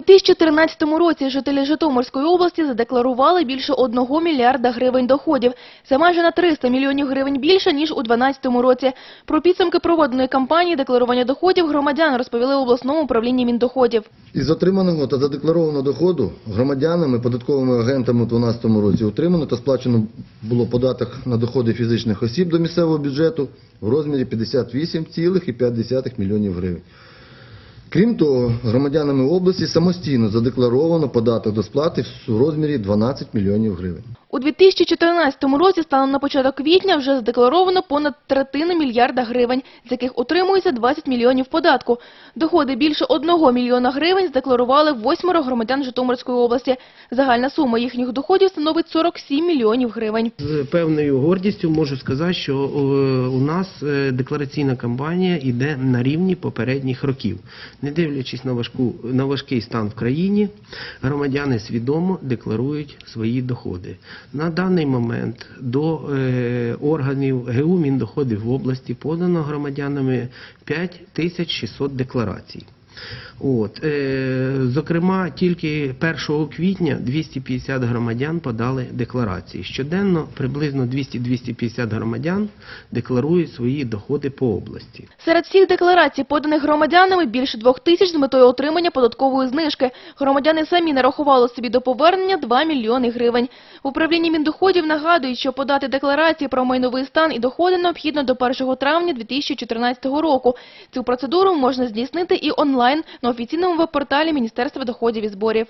2013 році жителі Житомирської області задекларували більше 1 мільярда гривень доходів. Це майже на 300 мільйонів гривень більше, ніж у 2012 році. Про підсумки проводеної кампанії декларування доходів громадян розповіли в обласному управлінні Міндоходів. Із отриманого та задекларованого доходу громадянами, податковими агентами у 2012 році отримано та сплачено було податок на доходи фізичних осіб до місцевого бюджету в розмірі 58,5 мільйонів гривень. Крім того, громадянами області самостійно задекларовано податок до сплати в розмірі 12 мільйонів гривень. У 2014 році станом на початок квітня вже задекларовано понад третину мільярда гривень, з яких утримується 20 мільйонів податку. Доходи більше 1 мільйона гривень задекларували восьмеро громадян Житомирської області. Загальна сума їхніх доходів становить 47 мільйонів гривень. З певною гордістю можу сказати, що е, у нас е, деклараційна кампанія йде на рівні попередніх років. Не дивлячись на важку на важкий стан в країні, громадяни свідомо декларують свої доходи. На даний момент до е, органів ГУ Міндоходів в області подано громадянами 5600 декларацій. От, е, зокрема, тільки 1 квітня 250 громадян подали декларації. Щоденно приблизно 200-250 громадян декларують свої доходи по області. Серед всіх декларацій, поданих громадянами, більше двох тисяч з метою отримання податкової знижки. Громадяни самі нарахували собі до повернення 2 мільйони гривень. В управлінні Міндоходів нагадують, що подати декларації про майновий стан і доходи необхідно до 1 травня 2014 року. Цю процедуру можна здійснити і онлайн на офіційному веб-порталі Міністерства доходів і зборів.